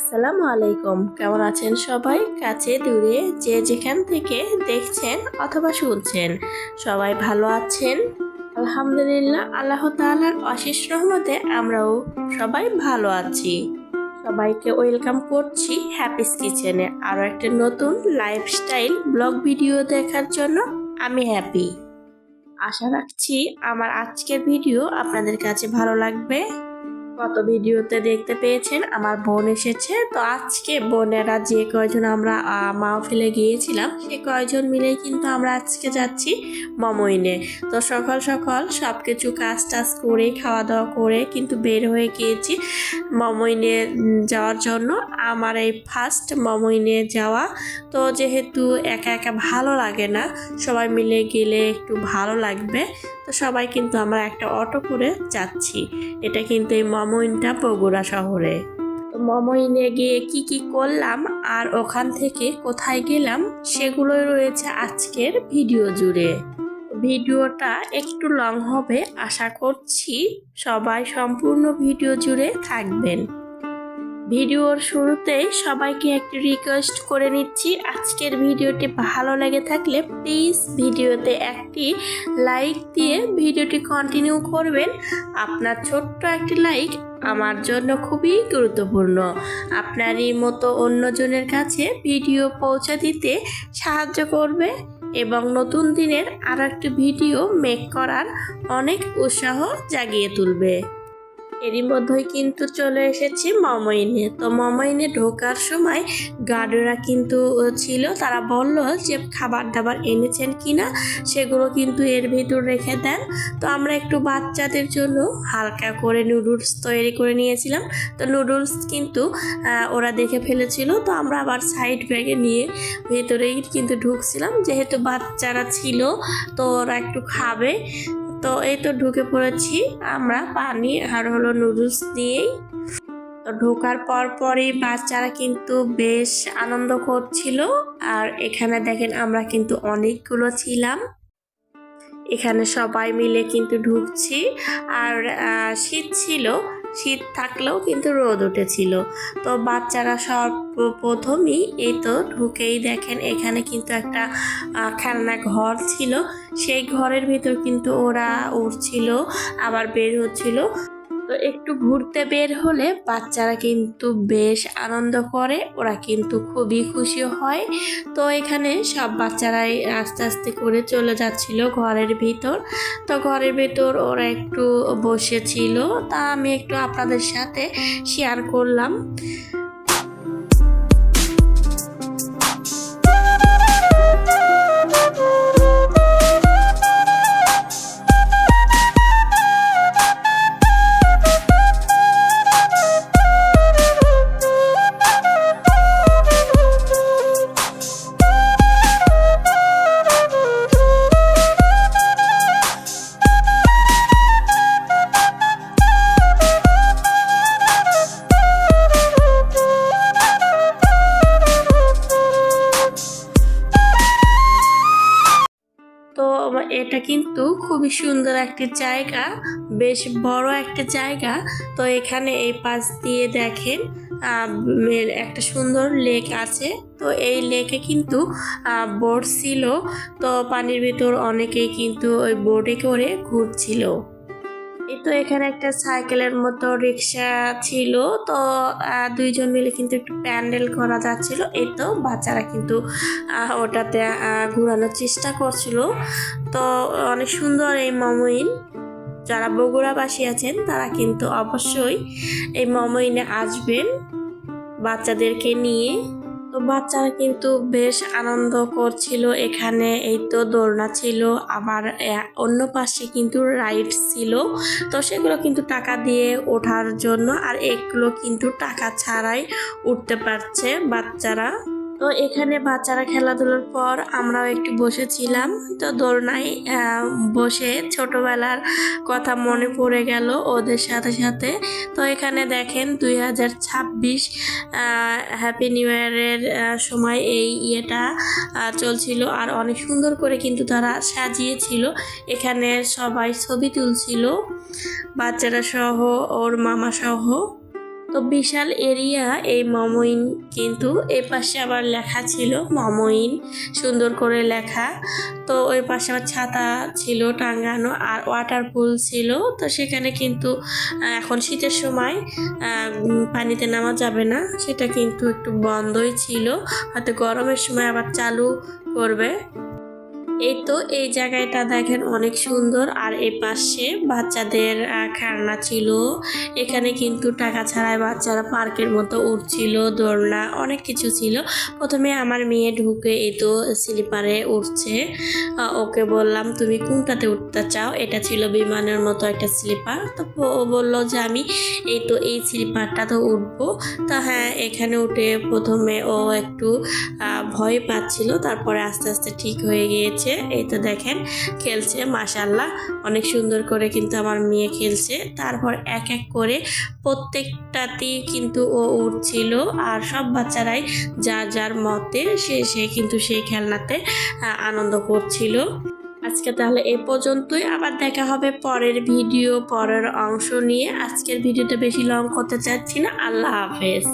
আসসালামু আলাইকুম। কেমন আছেন সবাই? কাছে, দূরে, যে যেখান থেকে দেখছেন অথবা শুনছেন, সবাই ভালো আছেন? আলহামদুলিল্লাহ, আল্লাহ তাআলার অশেষ রহমতে আমরাও সবাই ভালো আছি। সবাইকে ওয়েলকাম করছি হ্যাপিস কিচেনে আরও একটা নতুন লাইফস্টাইল ব্লগ ভিডিও দেখার জন্য আমি হ্যাপি আশা রাখছি আমার আজকের ভিডিও আপনাদের কাছে ভালো লাগবে। গত ভিডিওতে দেখতে পেয়েছেন, আমার বোন এসেছে। তো আজকে বোনেরা যে কয়জন আমরা মাহফিলে গিয়েছিলাম, সে কয়জন মিলেই কিন্তু আমরা আজকে যাচ্ছি মমইনে। তো সকাল সকাল সব কিছু কাজ টাজ করে খাওয়া দাওয়া করে কিন্তু বের হয়ে গিয়েছি মমইনে যাওয়ার জন্য। আমার এই ফার্স্ট মমইনে যাওয়া তো যেহেতু একা একা ভালো লাগে না, সবাই মিলে গেলে একটু ভালো লাগবে। তো সবাই কিন্তু আমরা একটা অটো করে যাচ্ছি। এটা কিন্তু এই মমইনটা বগুড়া শহরে। মমইনে গিয়ে কি কি করলাম আর ওখান থেকে কোথায় গেলাম সেগুলোই রয়েছে আজকের ভিডিও জুড়ে। ভিডিওটা একটু লং হবে, আশা করছি সবাই সম্পূর্ণ ভিডিও জুড়ে থাকবেন। ভিডিওর শুরুতেই সবাইকে একটি রিকোয়েস্ট করে নিচ্ছি। আজকের ভিডিওটি ভালো লেগে থাকলে প্লিজ ভিডিওতে একটি লাইক দিয়ে ভিডিওটি কন্টিনিউ করবেন। আপনার ছোট্ট একটি লাইক আমার জন্য খুবই গুরুত্বপূর্ণ। আপনারই মতো অন্যজনের কাছে ভিডিও পৌঁছে দিতে সাহায্য করবে এবং নতুন দিনের আর একটি ভিডিও মেক করার অনেক উৎসাহ জাগিয়ে তুলবে। এরই মধ্যেই কিন্তু চলে এসেছি মমইনে। তো মমইনে ঢোকার সময় গার্ডরা কিন্তু ছিল। তারা বলল যে খাবার দাবার এনেছেন কিনা সেগুলো কিন্তু এর ভিতর রেখে দেন। তো আমরা একটু বাচ্চাদের জন্য হালকা করে নুডলস তৈরি করে নিয়েছিলাম। তো নুডলস কিন্তু ওরা দেখে ফেলেছিল। তো আমরা আবার সাইড ব্যাগে নিয়ে ভেতরেই কিন্তু ঢুকছিলাম। যেহেতু বাচ্চারা ছিল, তো ওরা একটু খাবে। তো এই তো ঢুকে পড়েছি। আমরা পানি আর হলো নুডলস দিয়েই। তো ঢোকার পর পরই বাচ্চারা কিন্তু বেশ আনন্দ করছিল। আর এখানে দেখেন আমরা কিন্তু অনেকগুলো ছিলাম। এখানে সবাই মিলে কিন্তু ঢুকছি। আর শীত ছিল। শীত থাকলেও কিন্তু রোদ উঠেছিল। তো বাচ্চারা সব প্রথমেই এই তো ঢুকেই দেখেন, এখানে কিন্তু একটা খেলনা ঘর ছিল। সেই ঘরের ভিতর কিন্তু ওরা উঠছিল আবার বের হচ্ছিল। তো একটু ঘুরতে বের হলে বাচ্চারা কিন্তু বেশ আনন্দ করে, ওরা কিন্তু খুবই খুশি হয়। তো এখানে সব বাচ্চারাই আস্তে আস্তে করে চলে যাচ্ছিল ঘরের ভিতর। তো ঘরের ভিতর ওরা একটু বসেছিল, তা আমি একটু আপনাদের সাথে শেয়ার করলাম। এটা কিন্তু খুবই সুন্দর একটি জায়গা, বেশ বড় একটা জায়গা। তো এখানে এই পাশ দিয়ে দেখেন একটা সুন্দর লেক আছে। তো এই লেকে কিন্তু বোট ছিল। তো পানির ভিতর অনেকেই কিন্তু ওই বোটে করে ঘুরছিল। তো এখানে একটা সাইকেলের মতো রিক্সা ছিল। তো দুইজন মিলে কিন্তু একটু প্যান্ডেল করা যাচ্ছিল। এই তো বাচ্চারা কিন্তু ওটাতে ঘোরানোর চেষ্টা করছিল। তো, অনেক সুন্দর এই মমইন যারা বগুড়াবাসী আছেন, তারা কিন্তু অবশ্যই এই মমইনে আসবেন বাচ্চাদেরকে নিয়ে। বাচ্চারা কিন্তু বেশ আনন্দ করছিল এখানে, এই তো দোলনা ছিল। আবার অন্য পাশে কিন্তু রাইড ছিল। তো সেগুলো কিন্তু টাকা দিয়ে ওঠার জন্য আর এগুলো কিন্তু টাকা ছাড়াই উঠতে পারছে বাচ্চারা। তো এখানে বাচ্চারা খেলাধুলার পর আমরাও একটু বসেছিলাম। তো দোলনায় বসে ছোটবেলার কথা মনে পড়ে গেল ওদের সাথে সাথে। তো এখানে দেখেন দুই হাজার ছাব্বিশ হ্যাপি নিউ ইয়ারের সময় এই ইয়েটা চলছিল। আর অনেক সুন্দর করে কিন্তু তারা সাজিয়েছিল। এখানে সবাই ছবি তুলছিল। বাচ্চারা সহ, ওর মামা সহ। তো বিশাল এরিয়া এই মমইন কিন্তু এই পাশে আবার লেখা ছিল, মমইন, সুন্দর করে লেখা। তো ওই পাশে আবার ছাতা ছিল টাঙ্গানো আর ওয়াটার পুল ছিল। তো সেখানে কিন্তু এখন শীতের সময় পানিতে নামা যাবে না। সেটা কিন্তু একটু বন্ধই ছিল। হয়তো গরমের সময় আবার চালু করবে। এই তো এই জায়গাটা দেখেন অনেক সুন্দর। আর এই পাশে বাচ্চাদের খেলনা ছিল। এখানে কিন্তু টাকা ছাড়াই বাচ্চারা পার্কের মতো উঠছিল, দোলনা, অনেক কিছু ছিল। প্রথমে আমার মেয়ে ঢুকে এই তো স্লিপারে উঠছে। ওকে বললাম, তুমি কোনটাতে উঠতে চাও? এটা ছিল বিমানের মতো একটা স্লিপার। তো ও- বলল যে, আমি এই তো এই স্লিপারটা তো উঠবো। তা হ্যাঁ এখানে উঠে প্রথমে ও একটু ভয় পাচ্ছিল, তারপরে আস্তে আস্তে ঠিক হয়ে গিয়েছে। এই তো দেখেন, খেলছে মাশাল্লাহ অনেক সুন্দর করে কিন্তু আমার মেয়ে খেলছে। তারপর এক এক করে প্রত্যেকটাতেই কিন্তু ও উঠছিল আর সব বাচ্চারাই যার যার মতে সে সে কিন্তু সেই খেলনাতে আনন্দ করছিল। আজকে তাহলে এ পর্যন্তই। আবার দেখা হবে পরের ভিডিও, পরের অংশ নিয়ে। আজকের ভিডিওটা বেশি লং করতে চাচ্ছি না। আল্লাহ হাফেজ।